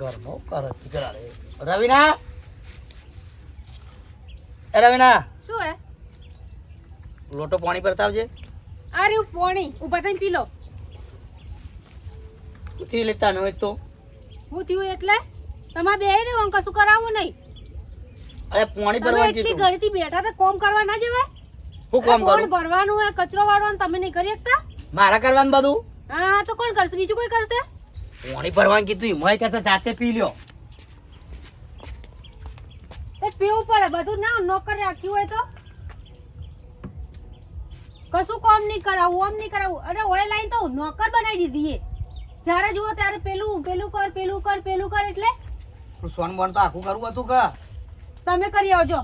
ઘરમાં કરત રે રવિના? એ રવિના શું હે? લોટો પાણી ભરતા આ રહ્યું પાણી. ઊભા થઈને પી લો. ઉતરી લેતા ન હોય તો. હું થયું એટલે? તમારે બે ને હું કશું કરાવવું નહીં. અરે પાણી તમે ભરવા એટલી ઘડીથી બેઠા તો કોમ કરવા ના જવાય? હું કોમ કરું? ભરવાનું હે કચરો વાળવાનું તમે નહીં કરી શકતા? મારા કરવાનું બધું? હા તો કોણ કરશે? બીજું કોઈ કરશે? પાણી ભરવાનું કીધું એમાંય કરતા જાતે પી લ્યો. એ પીવું પડે બધું ના નોકર રાખ્યું હોય તો. કશું કોમ નહીં કરાવું ઓમ નહીં કરાવું. અરે ઓય લાઈન તો નોકર બનાવી દીધી એ જ્યારે જુઓ ત્યારે પેલું પેલું કર પેલું કર પેલું કર એટલે. સોન બોન તો આખું કરવું હતું કે. તમે કરી આવજો.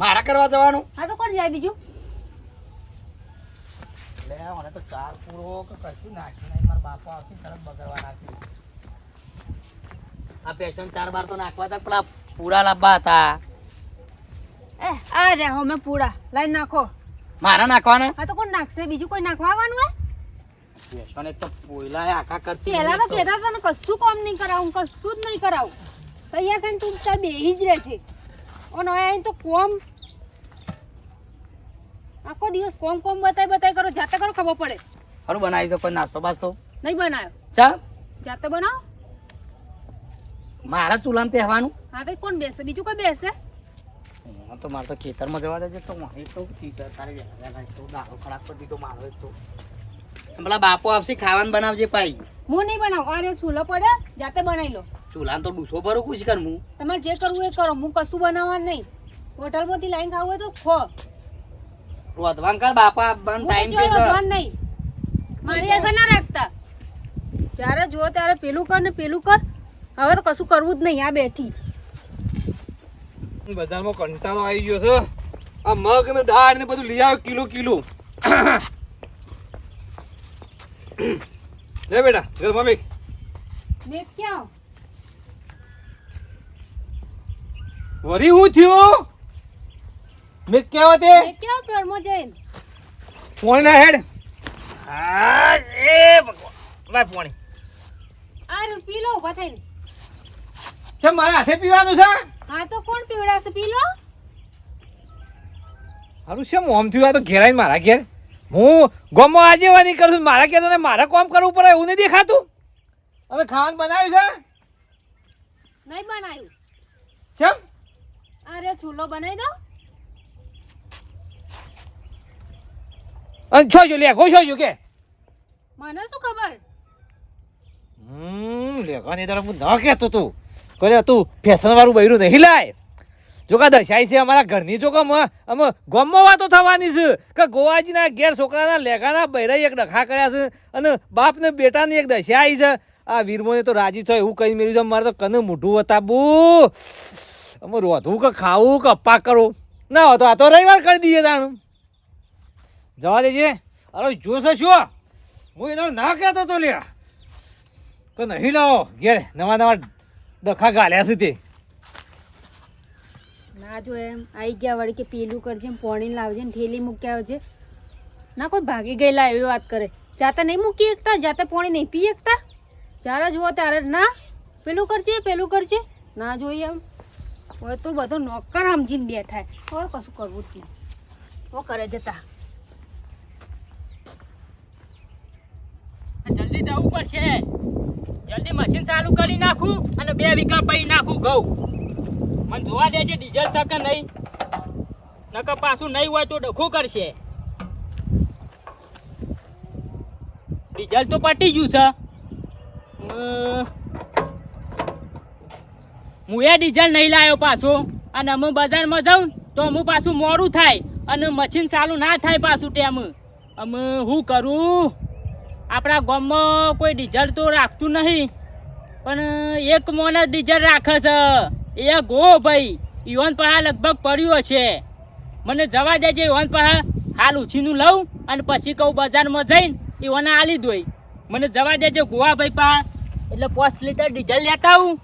મારા કરવા જવાનું? હા તો કોણ જાય બીજું? લે મને તો ચાર પૂરો કે કશું નાખ્યું નહીં. મારા બાપો આવતી તરત બગડવા નાખ્યું આ પેશન ચાર બાર તો નાખવા હતા પેલા પૂરા લાવવા હતા. એ આ રે અમે પૂરા. લાઈન નાખો. મારા નાખવાના? હા તો કોણ નાખશે? બીજું કોઈ નાખવા આવવાનું હે? પેશન એક તો પોઈલા આખા કરતી પહેલા તો કહેતા તને કશું કામ નહીં કરાવું કશું જ નહીં કરાવું. તૈયાર થઈને તું તાર બેહી જ રહે છે હવે અહીં તો કોમ આખો દિવસ કોમ કોમ બતાય બતાય કરો જાતે કરો ખબર પડે? ખરું બનાવી શકો નાસ્તો બાસ્તો. નહીં બનાવ્યો ચા? જાતે બનાવો? મારા ચૂલામાં પહેવાનું હા તો કોણ બેસે? બીજું કોઈ બેસે? હું તો મારે તો ખેતરમાં જવા દેજે તો મારે તો ટીચર તારે તો દારૂ ખરાબ કરી દીધો મારો તો. પેલા બાપો આવશે ખાવાનું બનાવજે પાઈ. હું નહીં બનાવું. અરે ચૂલો પડે જાતે બનાવી લો. ચૂલા તો ડૂસો ભરો કુછ કર હું. તમારે જે કરવું એ કરો. હું કશું બનાવવાનું નહીં. હોટલમાંથી લાઈન ખાવું હોય તો ખો. રોધવાન કર બાપા બન ટાઈમ પે છે નહીં. મારી આશા ના રાખતા. જ્યારે જો ત્યારે પેલું કર ને પેલું કર. હવે તો કશું કરવું જ નહીં આ બેઠી. બજારમાં કંટાળો આવી ગયો છે. આ મગ ને દાળ ને બધું લઈ આવ્યો કિલો કિલો. લે બેટા ઘરમાં મેક મેં ક્યાં? વરી હું થયો? મેક કેવો તે કેવો ક્યાં ઘરમાં જઈને? ફોન ના હેડ. હા એ ભગવાન. લાય પોણી આ રૂ પી લો ઊભા થઈને. છે મારા હાથે પીવાનું છે? હા તો કોણ પીવડાવશે પી લો હારું છે મોમ થયું આ તો ઘેરાઈને મારા ઘેર. હું ગમો આજેવાની કરું છું મારા ઘેર ને મારે કામ કરવું પડે એવું નહીં દેખાતું. અને ખાવાનું બનાવ્યું છે? નહીં બનાવ્યું. કેમ અરે ચૂલો બનાવી દો અને છો જો લે ખો છો જો કે? મને શું ખબર? હમ લેખાની તરફ હું ન કહેતો તું. કરે તું ફેશન વાળું બૈરું નહીં લાય. જો કા દર્શાઈ છે અમારા ઘરની જો અમે ગમમાં વાતો થવાની છે કે ગોવાજીના ઘેર છોકરાના લેખાના બૈરાઈ એક ડખા કર્યા છે અને બાપને બેટાની એક દશા આવી છે. આ વીરમોને તો રાજી થયો એવું કહી મેળ્યું છે મારે તો કને મોઢું વતાબું અમે રોધવું કે ખાવું કે અપ્પા કરો? ના હોય તો આ તો રવિવાર કરી દઈએ તાણ. જવા દેજે. અરે જોશે શું હું. એ ના કહેતો તો લ્યા. કે નહીં લાવો. ઘેર નવા નવા ડખા ગાલ્યા છે તે. ના જો એમ. આવી ગયા વળી કે પેલું કરજે પોણી લાવજે ને થેલી મૂક્યા આવજે. ના કોઈ ભાગી ગયેલા એવી વાત કરે. જાતે નહીં મૂકી એકતા, જાતે પોણી નહીં પી એકતા. જ્યારે જુઓ ત્યારે ના. પેલું કરજે પેલું કરજે. ના જોઈએ એમ હવે તો બધો નોકર સમજીને બેઠા હવે કશું કરવું જ નહીં. ઓ કરે જતા. જલ્દી જવું પડશે જલ્દી મશીન ચાલુ કરી નાખું અને બે વીઘા પૈ નાખું ઘઉં. મને જોવા દેજે ડીઝલ શકે નહીં? નકર પાછું નહીં હોય તો ડખું કરશે. ડીઝલ તો પટી ગયું છે. હું એ ડીઝલ નહીં લાવ્યો પાછું. અને અમે બજારમાં જાઉં તો અમુક પાછું મોડું થાય અને મશીન ચાલુ ના થાય પાછું ટેમ અમે શું કરું? આપણા ગામમાં કોઈ ડીઝલ તો રાખતું નહીં, પણ એક મોને ડીઝલ રાખે છે. એ ગો ભાઈ, ઈવન પહા લગભગ પડ્યો છે. મને જવા દેજે, ઈવન પહા. હાલ ઉછીનું લઉં અને પછી કહું બજારમાં જઈને ઈવને આલી દોય મને જવા દેજે, ગોવા ભાઈ પા એટલે પાંચ લીટર ડીઝલ લેતા આવું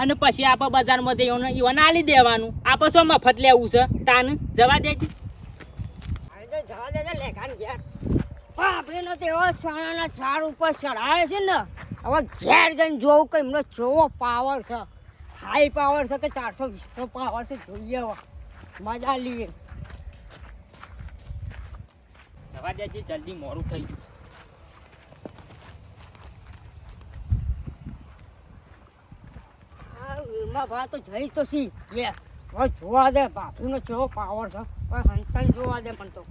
અને પછી આપણે બજારમાં જઈ ઈવને ઈવને આલી દેવાનું. આપણે શું મફત લેવું છે, તાન? જવા દેજે. ભાભીનો એવા સણાના ઝાડ ઉપર ચડાવે છે ને હવે ઘેર જઈને જોવું કે એમનો કેવો પાવર છે. હાઈ પાવર છે કે ચારસો વીસનો પાવર છે જોઈએ હવે. મજા લઈએ. જવા દેજે જલ્દી મોડું થઈ ગયું. વીરમા ભા તો જઈ તો સી લે હવે જોવા દે બાપુનો કેવો પાવર છે. હવે હંતાને જોવા દે પણ તો.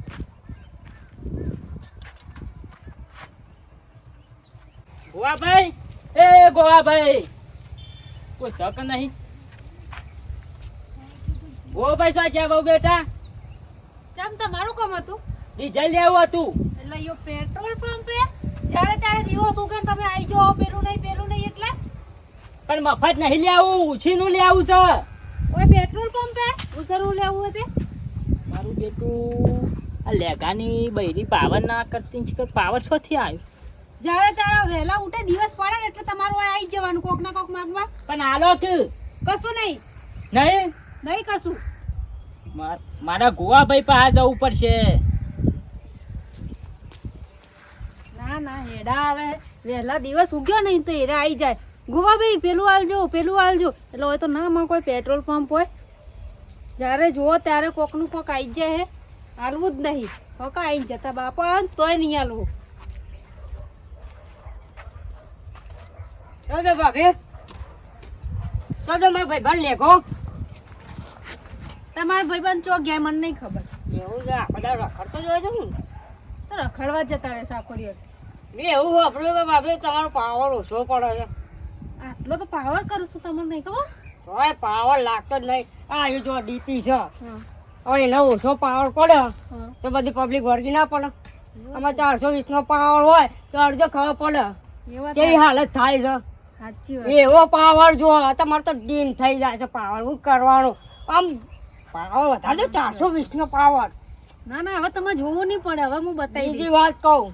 ગોવાભાઈ! એ ગોવાભાઈ! કોઈ શક નહીં? ગોવાભાઈ શું છે બહુ બેટા ચમ તમારું કામ હતું? ડીઝલ લેવું હતું. એટલે યો પેટ્રોલ પંપે? જ્યારે ત્યારે દિવસ ઉગે તમે આવી જાઓ પેલું નહીં પેલું નહીં એટલે? પણ મફત નહીં લેવું ઉછીનું લેવું છે. કોઈ પેટ્રોલ પંપે? ઉસરું લેવું હતું મારું બેટું આ લેગાની બૈરી પાવર ના કરતી પાવર શોથી આવ્યો? જ્યારે તારા વહેલા ઉઠે દિવસ પડે ને એટલે તમારું આવી જવાનું કોક ના કોક માંગવા. પણ આલો કે? કશું નહીં. નહીં? નહીં કશું. મારા ગોવા ભાઈ પાસે જવું પડશે. ના ના હેડા આવે. વહેલા દિવસ ઉગ્યો નહીં તો હેરા આવી જાય. ગોવા ભાઈ પેલું આલજો પેલું આલજો. એટલે હોય તો ના માં કોઈ પેટ્રોલ પંપ હોય. જ્યારે જુઓ ત્યારે કોકનું કોક આવી જાય હે. હાલવું જ નહીં. કોક આવી જતા બાપા તોય નહીં હાલવું ચાલ દે ભાભી. ચાલ દે મારા ભાઈ ભણ લેખો તમારા ભાઈબંધ ચો ગયા મને નહીં ખબર. એવું છે આ બધા રખડતો જોયો છે ને. તો રખડવા જ જતા આખો દિવસ મેં એવું વાપર્યું કે ભાભી તમારો પાવર ઓછો પડે છે. આટલો તો પાવર કરું છું તમને નહીં ખબર? હોય પાવર લાગતો જ નહીં. આ એ જો ડીપી છે. હવે એને ઓછો પાવર પડે તો બધી પબ્લિક વળગી ના પડે. આમાં ચારસો વીસ નો પાવર હોય તો અડધો ખબર પડે. કેવી હાલત થાય છે. એવો પાવર જો તમારે તો ડીમ થઈ જાય છે પાવર હું કરવાનું? આમ પાવર વધારે ચારસો વીસ નો પાવર. ના ના હવે તમે જોવું નહીં પડે હવે હું બતાવી બીજી વાત કહું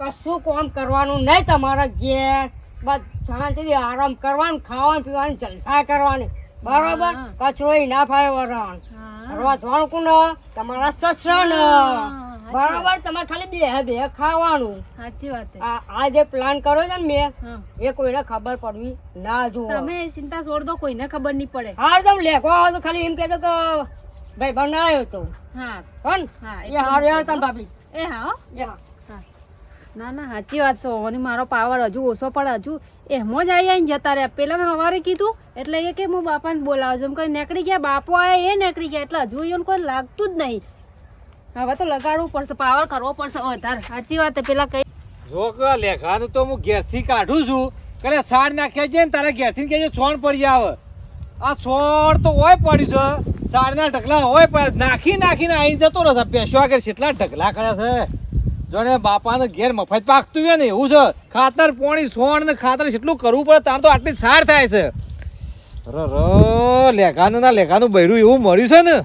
કશું કામ કરવાનું નહીં તમારા ઘેર બસ શાંતિથી આરામ કરવાનું ખાવાનું પીવાનું જલસા કરવાની. બરોબર? કચરો ના ફાય વરણ હા. ફરવા જવાનું કોને તમારા સસરા ને બરોબર તમારે ખાલી બે બે ખાવાનું. સાચી વાત છે. આ જે પ્લાન કરો છે ને મેં એ કોઈને ખબર પડવી ના જો તમે ચિંતા છોડ દો કોઈને ખબર નહીં પડે. હાર તમે લેખો આવો તો ખાલી એમ કહેતો કે ભાઈ બનાવ્યો તો. હા. હન હા એ હાર યાર તમે ભાભી. એ હા હો. ના ના સાચી વાત છે ઓની મારો પાવર હજુ ઓછો પડે હજુ એમો જ આવી આવીને જતા રહ્યા. પેલા મેં સવારે કીધું એટલે એ કે હું બાપાને બોલાવજો એમ કઈ નીકળી ગયા બાપો આયા એ નીકળી ગયા એટલે હજુ એને કોઈ લાગતું જ નહીં. હવે તો લગાડવું પડશે પાવર કરવો પડશે. વધારે સાચી વાત પેલા કઈ જો લેખાનું તો હું ઘેરથી કાઢું છું. કલે સાડ નાખ્યા છે ને તારે ઘેરથી કે છોણ પડી આવે. આ છોણ તો હોય પડ્યું છે. સારના ઢગલા હોય પડે નાખી નાખીને આવીને જતો રહે પેશો આગળ કેટલા ઢગલા કર્યા છે. જોને બાપાને ઘેર મફત પાકતું હોય ને એવું છે. ખાતર, પોણી, સોણ ને ખાતર જેટલું કરવું પડે તાર તો આટલી સાર થાય છે. ર લેખાનું ના લેખાનું બૈરું એવું મળ્યું છે ને.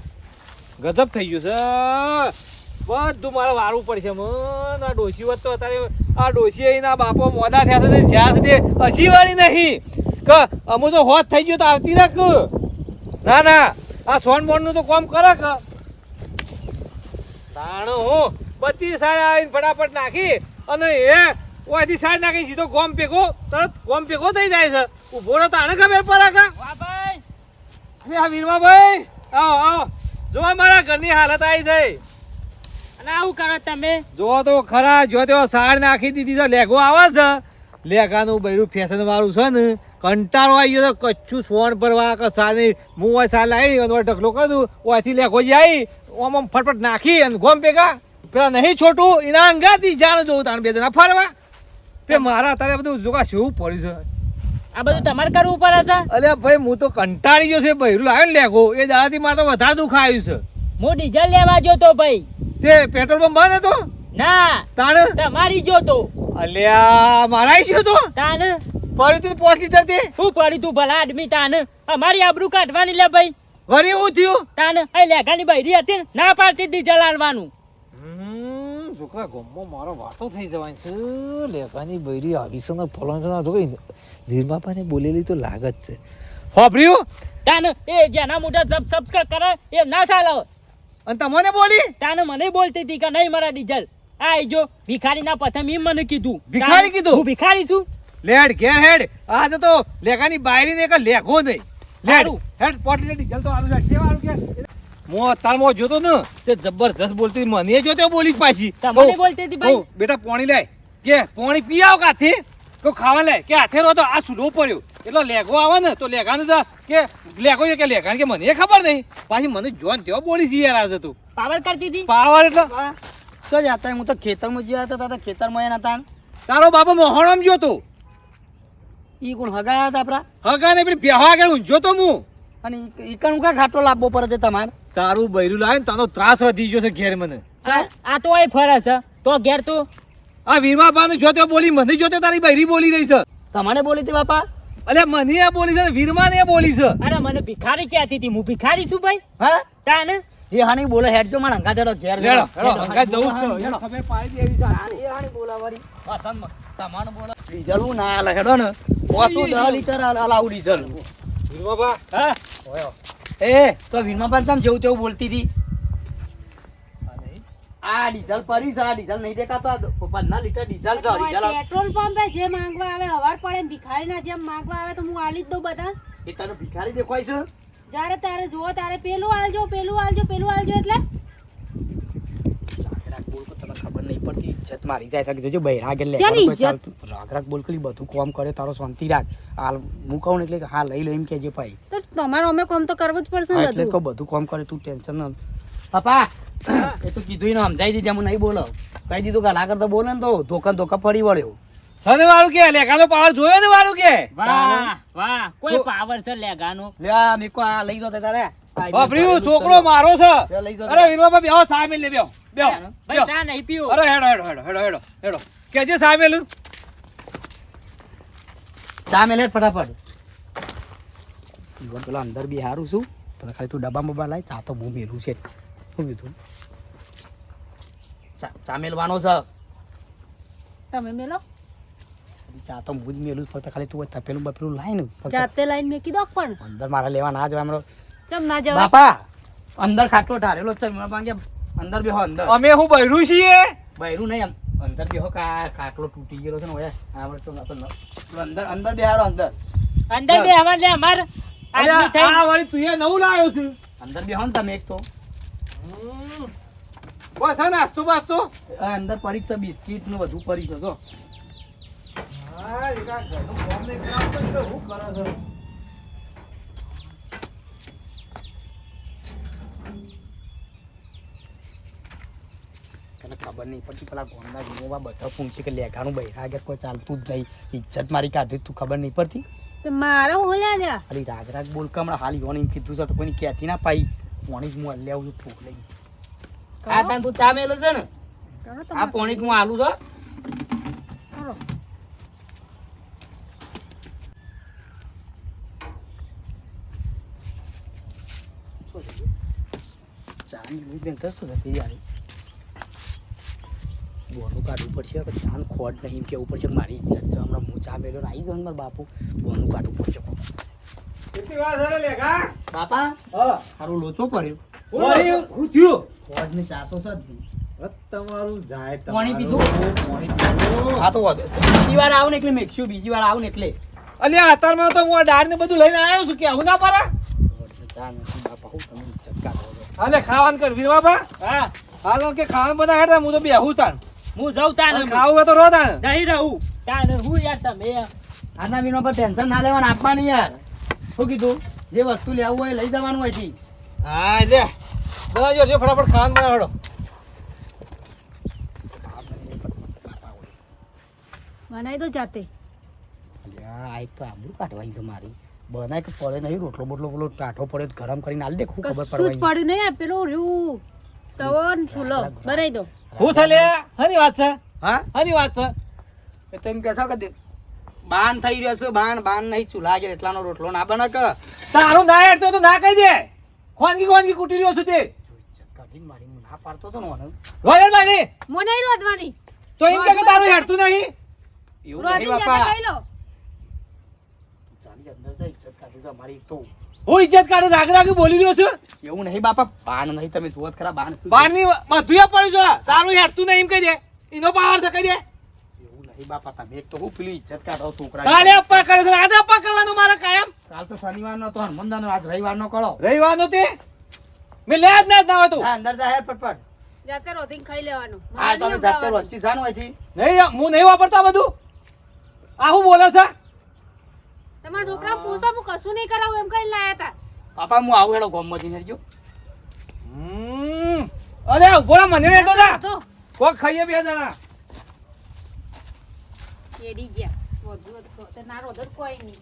ગજબ થઈ ગયું છે. બધું મારે વારવું પડશે મન આ ડોસી વત તો અત્યારે આ ડોસી અહીંના બાપો મોડા થયા છે જ્યાં સુધી હસી વાળી નહીં. કે અમુ તો હોત થઈ ગયો તો આવતી રાખ. ના ના આ સોન બોનનું તો કામ કરે કે. તાણો હું બધી સાડા આવીને ફટાફટ નાખી અને એ ઓથી સાડ નાખી સીધો ગોમ ભેગો તરત ગોમ ભેગો થઈ જાય છે. ઊભો રહો તાણે ખબર પડે કે. અરે આ વીરમાભાઈ આવો આવો. જો મારા ઘરની હાલત આવી જઈ અને આવું કરો તમે. જો તો ખરા જો તો સાર નાખી દીધી તો લેગો આવે છે. લેગાનું બૈરું ફેશન વાળું છે ને કંટાળો આવી ગયો તો કચ્છું સોણ ભરવા કે સાર નહીં. હું હોય સાર લાવી અને ઢગલો કરી દઉં ઓથી લેગો જાય ઓમ આમ ફટફટ નાખી અને ગોમ ભેગા. પેલા નહીં છોટું એના અંગાથી જાણ જોઉં તાણ બે જણા ફરવા. તે મારા તારે બધું જોગા શું પડ્યું છે. આ બધું તમારે કરવું પડે છે? અરે ભાઈ હું તો કંટાળી ગયો છે. ભાઈ લાવ્યો ને લેગો એ દાદાથી મારે તો વધારે દુખાયું છે. હું ડીઝલ લેવા જોતો ભાઈ. તે પેટ્રોલ પંપ બંધ હતો? ના. તાણ? તમારી જોતો અલ્યા મારા ગયો તો? તાણ? પડી તું પાંચ લીટર તે? હું પડી તું ભલા આદમી તાન અમારી આબરૂ કાઢવાની લે ભાઈ. વળી હું થયું? તાન એ લેઘાની બૈરી હતી ના પાડતી ડીઝલ આલવાનું. છોકરા ગમો મારો વાતો થઈ જવાની છે. લેખાની બૈરી આવી છે ને ફલાણ ને આ જો કઈ વીરબાપાને બોલેલી તો લાગ જ છે. હોભર્યું તાન એ જેના મોઢા જપ સબ કરે એ ના ચાલે અને તમને બોલી? તાને મને બોલતી હતી કે નહીં મારા ડીઝલ આ જો ભિખારી ના પ્રથમ એમ મને કીધું. ભિખારી કીધું? હું ભિખારી છું. લેડ ઘેર હેડ. આજે તો લેખાની બાયરી ને એક લેખો નહીં લેડ હેડ પોટલી ડીજલ તો આલું છે. કેવા આલું કે મો તારમાં જોતો ને તે જબરજસ્ત બોલતી મને જોતો બોલી પાછી. તમને બોલતી હતી ભાઈ? બેટા પાણી લે. કે પાણી પી આવ કાથે? કે ખાવા લે. કે હાથે આ સુલો પડ્યો. એટલો લેગો આવે ને તો લેગાને તો કે લેગો છે કે લેગાને કે મને ખબર નહીં. પાછી મને જોન તેવો બોલી છે યાર આજે તું. પાવર કરતી હતી? પાવર એટલે? તો જતા હું તો ખેતરમાં જ્યાં હતા તો ખેતરમાં એના તાન. તારો બાપા મોહણમ જોતો ઈ કોણ હગા હતા આપણા? હગા ને પેલી બેહવા આગળ ઊંઝો તો હું. અને ઈકણ કણ કા ઘાટો લાવવો પડે છે તમારે? તારું બૈરું લાવે ને તારો ત્રાસ વધી ગયો છે ઘેર મને. આ- આ તો એ ફરે છે. તો ઘેર તો. આ વીમા બાને જોતો બોલી મને જોતો તારી બૈરી બોલી રહી છે. તમારે બોલી હતી બાપા? અલે મને આ બોલી છે વીરમા ને બોલી છે. અરે મને ભિખારી કહેતી હતી. હું ભિખારી છું ભાઈ. હા? તાને? એ હાની બોલે હેડજો મને હંગા દેડો ઘેર દેડો. હેડો હંગાત જવું છે. હેડો. હેડો, ખબર પાડી દેવી છે. એ હાની બોલાવારી હા, તમ- તમારે બોલા. ડીઝલ ના આલે હેડો ને. ઓછું દસ લીટર હાલ- હલાવું ડીઝલ વીરમા હા? ઓયો. એ તો પણ તમ જેવું તેવું બોલતી હતી? આ ડીઝલ પરી છે આ ડીઝલ નહીં દેખાતો આ પંદર લીટર ડીઝલ છે ડીઝલ પેટ્રોલ પંપે જે માંગવા આવે હવાર પડે એમ ભિખારીના જેમ માંગવા આવે તો હું આલી જ દઉં બધા. એ તને ભિખારી દેખાય છે? જ્યારે તારે જુઓ ત્યારે પેલું આલજો પેલું આલજો પેલું આલજો એટલે. ખબર નહીં પડતી. ઇજ્જત મારી જાય શકે જોજો બૈરા કે લે. રાગ રાગ બોલ કે બધું કોમ કરે તારો શાંતિ રાખ. હાલ હું કહું એટલે હા લઈ લો એમ કેજે ભાઈ. તો તમારે અમે કોમ તો કરવું જ પડશે ને એટલે બધું. કામ કરે તું ટેન્શન ન પપ્પા એ તો કીધું એને સમજાઈ દીધી હું નહીં બોલો કહી દીધું કે કરતા બોલે ને તો ધોકા ધોકા ફરી વળ્યો. સને વાળું કે? લેખાનો પાવર જોયો ને વાળું કે? વાહ વાહ કોઈ? પાવર છે લેગાનો? લે આ મેકો આ લઈ દો તારે. બાપરી છોકરો મારો છે. અરે બા બેહો સામે લે બેહો. બેહો. ભાઈ ચા નહીં પીવું અરે હેડો હેડો હેડો હેડો હેડો. હેડો કેજે સામે ચા મેલે ફટાફટ. ઈવન પેલા અંદર બી હારું છું. પેલા ખાલી તું ડબ્બા બબ્બા લાય ચા તો હું મેલું છે. શું કીધું? ચા ચા મેલવાનો છે. તમે મેલો? ચા તો હું જ મેલું. ફક્ત ખાલી તું તપેલું બપેલું લાઈન જાતે લાઈન મેકી દો પણ. અંદર મારા લેવા ના જવા મારો ચમ ના જવાય? બાપા અંદર ખાટલો ઢારેલો છે મને પાંગે અંદર બેહો અંદર. અમે હું બૈરું છીએ? બૈરું નહીં અંદર બેહો કા કાકલો તૂટી ગયેલો છે ને ઓય. આ તો નતો ન- અંદર અંદર બેહારો અંદર. અંદર બે હવાર લે અમાર આદમી થઈ આ વાળી તું એ નવું લાવ્યો છે. અંદર બેહો ને તમે એક તો. બસ આ નાસ્તો બાસ્તો. અંદર પડી છે બિસ્કિટનું બધું પડી છે તો હા એ કાંઈ ઘરનું કામ નહીં કરાવતો હું કરે છે તને ખબર નહીં. પડતી પેલા ગોમના જીવોમાં બધા પૂછે કે લેખાનું બૈરા આગળ કોઈ ચાલતું જ નહીં. ઇજ્જત મારી કાઢી તું ખબર નહીં પડતી તો મારે હું લ્યા લ્યા રાગ રાગ બોલ કે હમણાં હાલ યોની કીધું છે તો કોઈની કહેતી ના પાઈ. પોણી જ હું લે આવું છું ફૂક લઈ આ તાન તું ચા મેલો છે ને? આ. પોણી હું આલું છો ચાની મેલું તો શું યાર બોનું કાઢવું પડશે. કે ચાન ખોટ નહીં કેવું પડશે. કે મારી ઇજ્જત છે. હમણાં હું ચા મેલ્યો આવી જાઉં મારા બાપુ. બોનું કાઢવું પડશે. બાપા હા. સારું લોચો પડ્યો. હું થયું? ખોટ ને ચા તો સજ દી તમારું જાય પાણી પીધું? હા તો બીજી વાર આવું ને એટલે મેકશું બીજી વાર આવું ને એટલે. અલ્યા અત્યારમાં તો હું આ દાળ ને બધું લઈને આવ્યો છું. કે આવું ના પડે? કાઢો. છો. હાલે ખાવાનું કર. બાપા હા. હાલો કે ખાવાનું બધા હેઠા હું તો બેહું તાણ. હું જઉં તાને ખાવું હોય તો રો તાને નહીં રહું. તાને હું યાર તમે. આના વિનો પર ટેન્શન ના લેવાનું આપવાની યાર. શું કીધું? જે વસ્તુ લેવું હોય લઈ જવાનું હોયથી હા લે. બનાવજો જો ફટાફટ ખાવાનું બનાવડો. બનાવી દો જાતે. આ તો આબરૂ કાઢવાની છે મારી. બનાય કે પડે નહીં રોટલો બોટલો પેલો ટાઠો પડે ગરમ કરીને આલ દે ખૂબ ખબર કશું જ પડ્યું નહીં પેલું રહ્યું. તવો ને ચૂલો બનાવી દો. હું છે લે? હની વાત છે? હા? હની વાત છે? એ તો એમ કહેશો કે બાન થઈ રહ્યો છે બાન બાન નહીં ચૂલા કે એટલાનો રોટલો ના બને કે. તારું ના હેડતો તો ના કહી દે. ખોનગી ખોનગી કૂટી રહ્યો છું તે. કાઢીને મારી. હું ના પાડતો તો ને મને ભાઈ મો નહીં રોધવાની તો એમ કે કે તારું હેડતું નહીં? એવું નહીં બાપા. ખાઈ લો ચાલી અંદર જાય ઇજ્જત કાઢી જા મારી તો હું ઇજ્જત કાઢે રાગ રાગ બોલી રહ્યો છું. એવું નહીં બાપા બાન નહીં તમે જુઓ ખરા બાન બારની બધું પડ્યું છે. તારું હેઠતું નહીં એમ કહી દે. એનો પાવર છે કહી દે. એવું નહીં બાપા તમે એક તો હું પેલી ઇજ્જત કાઢો છોકરા કાલે અપ્પા કરે છે. આજે અપ્પા કરવાનું મારે કાયમ. કાલ તો શનિવાર નો તો હનુમાન નો આજ રવિવાર નો કરો. રવિવારનું તે? મેં લે જ ના જ ના હોય તું. હા, અંદર જા હેડ પટપટ જાતે રોધીને ખાઈ લેવાનું. હા તમે નહીં જાતે ઉગાવાનું. જાન હોય છે નહીં હું નહીં વાપરતો બધું. આ હું બોલે છે? તમારા છોકરા પૂછો હું કશું નહીં કરાવું એમ કરીને લાયા હતા. પાપા હું આવું હેડો ગોમ મજી હેડજો. હમ. અરે ઉભોળા મને નહીં તો જા કોક ખાઈએ બે જણા. કેડી ગયા. વધુ તો ના રોધો તો કોઈ નહીં.